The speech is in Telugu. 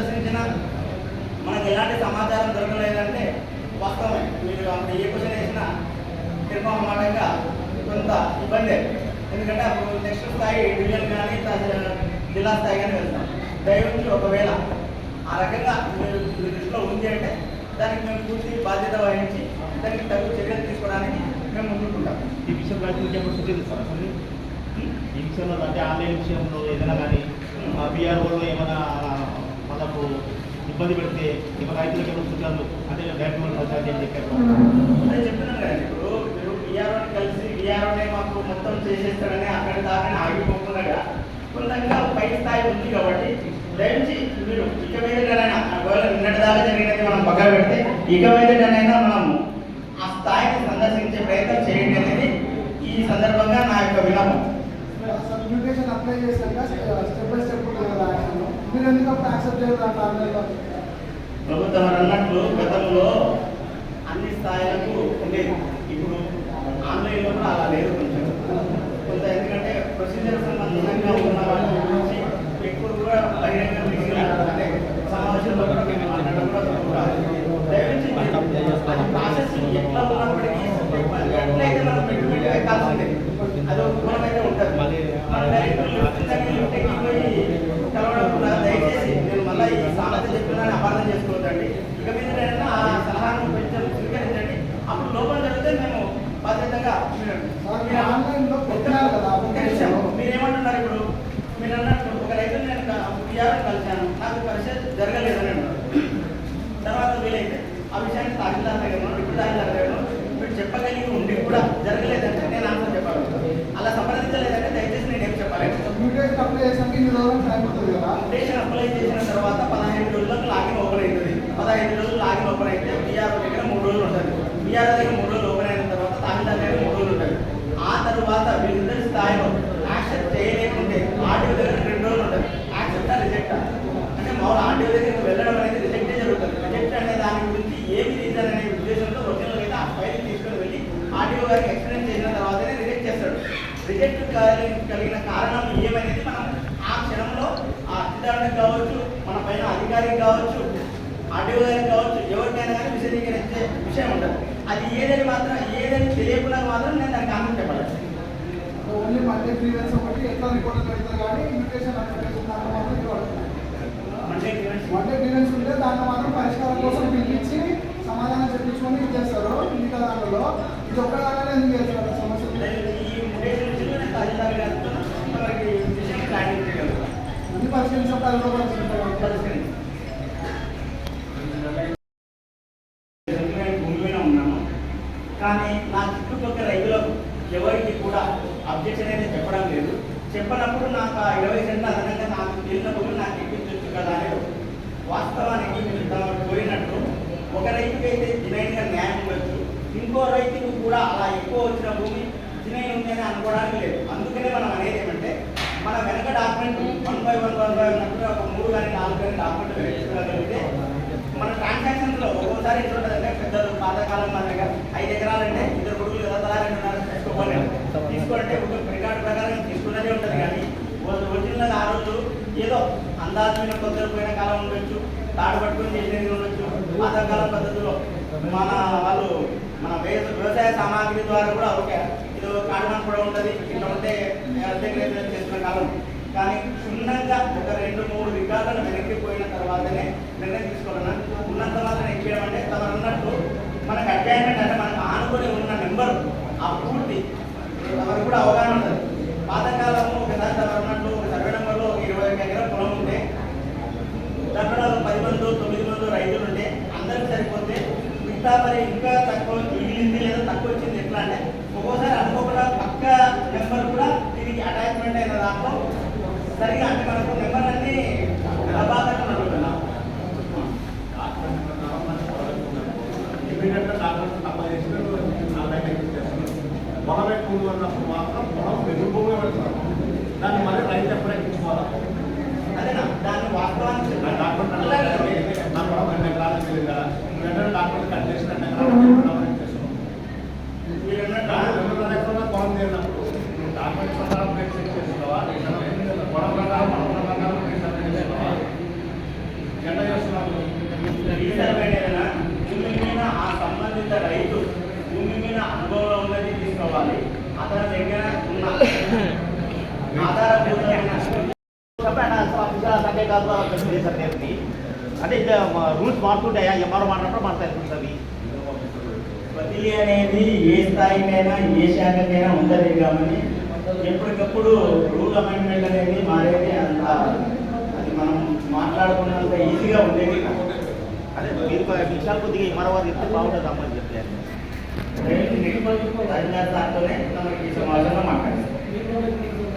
సందర్శించినా మనకు ఎలాంటి సమాచారం దొరకలేదంటే వాస్తవమే మీరు అప్పుడు ఏ క్వశ్చన్ వేసినా నిర్మమాటంగా కొంత ఇబ్బంది. ఎందుకంటే అప్పుడు నెక్స్ట్ స్థాయి డివిజన్ కానీ జిల్లా స్థాయి కానీ వెళ్తాం. దయవుంచి ఒకవేళ ఆ రకంగా మీరు దృష్టిలో ఉంది అంటే దానికి మేము పూర్తి బాధ్యత వహించి దానికి తగు చర్యలు తీసుకోవడానికి మేము ముందుకుంటాం. ఈ విషయంలో ఇంకేమైనా అసలు ఈ విషయంలో అంటే ఆన్లైన్ విషయంలో ఏదైనా కానీ బీఆర్ఓలో ఏమైనా మనకు ఇబ్బంది పెడితే ఇక రైతులకు సూచనలు అంటే డైరెక్ట్ పంచాయతీ అని చెప్పారు. అదే చెప్తున్నాను కదా ఇప్పుడు మీరు కలిసి బీఆర్ఓనే మాకు మొత్తం చేసేస్తాడని అక్కడ దాకా ఆగిపోకుండా కొంతంగా పై స్థాయి ఉంది కాబట్టి దయచేసి మీరు ఇక ఒకవేళ నిన్నటి దాకా జరిగినది మనం పక్కన పెడితే ఇక మీదటైనా మనం ఆ స్థాయిని సందర్శించే ప్రయత్నం చేయండి అనేది ఈ సందర్భంగా నా యొక్క న్యూట్రిషన్ అప్లై చేశాక స్టెప్ బై స్టెప్ ప్రభుత్వం వారు అన్నట్లు గతంలో అన్ని స్థాయిలకు ఉండేది. ఇప్పుడు ఆన్లైన్లో కూడా అలా లేదు కొంచెం కొంత ఎందుకంటే ప్రొసీజర్ సంబంధంగా ఉన్న వాళ్ళ గురించి ఎక్కువ కూడా బహిరంగ మీటింగ్లు అంటే సమావేశంలో కూడా మేము మాట్లాడడం కూడా జరుగుతుంది. దయచేసి మీరు అది ప్రాసెస్ ఎట్లా ఉన్నప్పటికీ ఎట్లయితే మనం పెట్టుబడి పెట్టాల్సిందే అది ఒక గుణం అయితే ఉంటుంది మన డైరెక్ట్ లిఫ్ట్ లిఫ్ట్ ఎక్కిపోయి కలవడం కూడా దయచేసి నేను మళ్ళీ ఈ సామెత చెప్పిన చేసుకోవద్దండి ఇక మీద ఆ సలహాను కొంచెం స్వీకరించండి. అప్పుడు లోపల జరిగితే మేము బాధ్యతగా. మీరేమంటున్నారు ఇప్పుడు? మీరు అన్నట్టు ఒక రైతు నేను పిఆర్ కలిశాను. నాకు పరిస్థితి జరగలేదని అన్నారు. తర్వాత వీలైతే ఆ విషయాన్ని తహసీల్దార్ దగ్గర ఇప్పుడు తహసీల్దార్ దగ్గర మీరు చెప్పగలిగి ఉండి కూడా జరగలేదంటే నేను ఆన్సర్ చెప్పాలి అలా సంప్రదించలేదంటే దయచేసి నేను ఏం చెప్పాలి న్యూట్రిషన్ అప్లై చేసాక ఇన్ని రోజులు టైం ఉంటుంది కదా అప్లికేషన్ అప్లై చేసిన తర్వాత పదహైదు రోజులకు లాగిన్ ఓపెన్ అవుతుంది పదహైదు రోజులు లాగిన్ ఓపెన్ అయితే బీఆర్ దగ్గర మూడు రోజులు ఉంటుంది దగ్గర మూడు రోజులు ఓపెన్ అయిన తర్వాత తహసీల్దార్ దగ్గర మూడు రోజులు ఉంటుంది ఆ తర్వాత వీళ్ళిద్దరి స్థాయిలో యాక్సెప్ట్ చేయలేకుంటే ఆర్టీఓ దగ్గర రెండు రోజులు ఉంటుంది యాక్సెప్ట్ రిజెక్ట్ అంటే మామూలు ఆర్టీఓ దగ్గర వెళ్ళడం అనేది రిజెక్టే జరుగుతుంది. రిజెక్ట్ అనే దాని గురించి ఏమి రీజన్ అనే ఉద్దేశంతో ఒరిజినల్ అయితే ఆ ఫైల్ తీసుకొని వెళ్ళి ఆర్టీఓ గారికి ఎక్స్ప్లెయిన్ చేసిన తర్వాతనే రిజెక్ట్ చేస్తాడు. రిజెక్ట్ కలిగిన కారణం ఏమనేది మనం ఆ క్షణంలో ఆ అధికారికి కావచ్చు మన పైన అధికారికి కావచ్చు ఆర్టీఓ గారికి కావచ్చు ఎవరికైనా కానీ విశదీకరించే విషయం ఉంటుంది అది ఏదని మాత్రం ఏదని తెలియకుండా మాత్రం నేను దానికి కారణం చెప్పాలి ఓన్లీ మండే గ్రీవెన్స్ ఒకటి ఎట్లా రిపోర్ట్ పెడతారు కానీ అప్లికేషన్ దాంట్లో మాత్రం మండే గ్రీవెన్స్ ఉంటే దాంట్లో మాత్రం పరిష్కారం కోసం పిలిపించి సమాధానం చెప్పించుకొని ఇచ్చేస్తారు మిగతా దాంట్లో. ఇది ఒక్క దాంట్లో ఎందుకు చేస్తారు సమస్య? ఈ ముడేషన్ విషయంలో నేను తహసీల్దార్ గారితో మనకి విషయం క్లారిటీ చేయగలుగుతాను అన్ని పరిశీలించినప్పుడు అది కూడా పరిశీలించాలి. పరిష్కరించాలి. నేను భూమి మీద ఉన్నాను కానీ నా చుట్టుపక్కల రైతులకు ఎవరికి కూడా అబ్జెక్షన్ అయితే చెప్పడం లేదు. చెప్పనప్పుడు నాకు ఆ ఇరవై సెంట్ల అదనంగా నాకు తెలియనప్పుడు నాకు ఇప్పించవచ్చు కదా అని వాస్తవానికి మీరు పోయినట్టు ఒక రైతుకి అయితే జినైన్గా న్యాయం ఉండొచ్చు. ఇంకో రైతుకు కూడా అలా ఎక్కువ వచ్చిన భూమి జినైన్ ఉంది అని అనుకోవడానికి లేదు. అందుకనే మనం అనేది ఏమంటే మన వెనక document one by one one by ఉన్నప్పుడు ఒక మూడు కానీ నాలుగు కానీ డాక్యుమెంట్ వేసుకోగలిగితే మన ట్రాన్సాక్షన్స్లో ఒక్కోసారి ఎట్లా ఉంటుందంటే పెద్దలు పాతకాలం మాదిరిగా ఐదు ఎకరాలంటే ఇద్దరు కొడుకులు కదా తలా రెండున్నర తీసుకోవాలి తీసుకోవాలంటే ఒక ఉంటుంది కానీ ఒరిజినల్ ఆ రోజు ఏదో అందాజమైన కొద్దరు పోయిన కాలం ఉండొచ్చు తాడు పట్టుకొని చేసేది ఉండొచ్చు. పాతకాలం పద్ధతిలో మన వాళ్ళు మన వ్యవసాయ వ్యవసాయ సామాగ్రి ద్వారా కూడా ఓకే. ఇది కాడమని కూడా ఉంటుంది ఇట్లా ఉంటే అద్దెకి చేసిన కాలం. కానీ క్షుణ్ణంగా ఒక రెండు మూడు వికాసాలు వెనక్కి పోయిన తర్వాతనే నిర్ణయం తీసుకోవాలన్నా ఉన్నంత మాత్రం ఎక్కియడం అంటే తమరు అన్నట్టు మనకు అడ్డాయినట్టు అంటే మనకు ఆనుకొని ఉన్న నెంబర్ ఆ పూర్తి తమకు కూడా అవగాహన ఉంటుంది. పాతకాలము ఒకసారి అన్నట్టు ఒక సర్వే నెంబర్లో ఒక ఇరవై ఒక ఎకరం పొలం ఉంటే దాంట్లో పది మంది తొమ్మిది మంది రైతులు ఉంటే అందరికి సరిపోతే మిగతా మరి ఇంకా తక్కువ మిగిలింది లేదా తక్కువ వచ్చింది ఎట్లా అంటే ఒక్కోసారి అనుకోకుండా పక్క నెంబర్ కూడా దీనికి అటాచ్మెంట్ అయిన దాంట్లో సరిగా అంటే మనకు నెంబర్ అన్ని బాధగా అడుగుతున్నాం ఎందుకంటే డాక్టర్ తప్ప చేసినట్టు ఆన్లైన్ ఎక్కించేస్తారు పొలం ఎక్కువ ఉన్నప్పుడు మాత్రం పొలం వెలుగుభూమి పెడతారు. దాన్ని మళ్ళీ రైతు ఎప్పుడు ఎక్కించుకోవాలి అదేనా? దాన్ని వాస్తవానికి డాక్టర్ అలాగే. నా పొలం రెండు ఎకరాలు కదా వెంటనే డాక్టర్ కట్ చేసి రెండు ఎకరాలు ఇచ్చేస్తాం మీరు అన్నట్టు రెండున్నర ఎకరాల పొలం తీరినప్పుడు నువ్వు డాక్టర్ ప్రకారం రేట్ చెక్ చేసుకోవా పొలం ప్రకారం పొలం ప్రకారం రేట్ చెక్ చేసుకోవా ఎండ సంబంధిత రైతు భూమి మీద అనుభవంలో ఉన్నది తీసుకోవాలి అతని దగ్గర ఉన్న ఆధారభూతమైన సండే కాదు సార్ నేర్పి అంటే రూల్స్ మారుతుంటాయా ఎంఆర్ఓ మాట్లాడినప్పుడు మారుతాయి రూల్స్ అవి బదిలీ అనేది ఏ స్థాయికైనా ఏ శాఖకైనా ఉండదు కాబట్టి ఎప్పటికప్పుడు రూల్ అమెండ్మెంట్ అనేది మారేది అంత అది మనం మాట్లాడుకున్నంత ఈజీగా ఉండేది. అదే మీరు విషయాలు కొద్దిగా వారు చెప్తే బాగుంటుంది అమ్మని చెప్పలేదు తహసీల్దార్ సార్తోనే మనకి ఈ సమావేశంలో మాట్లాడారు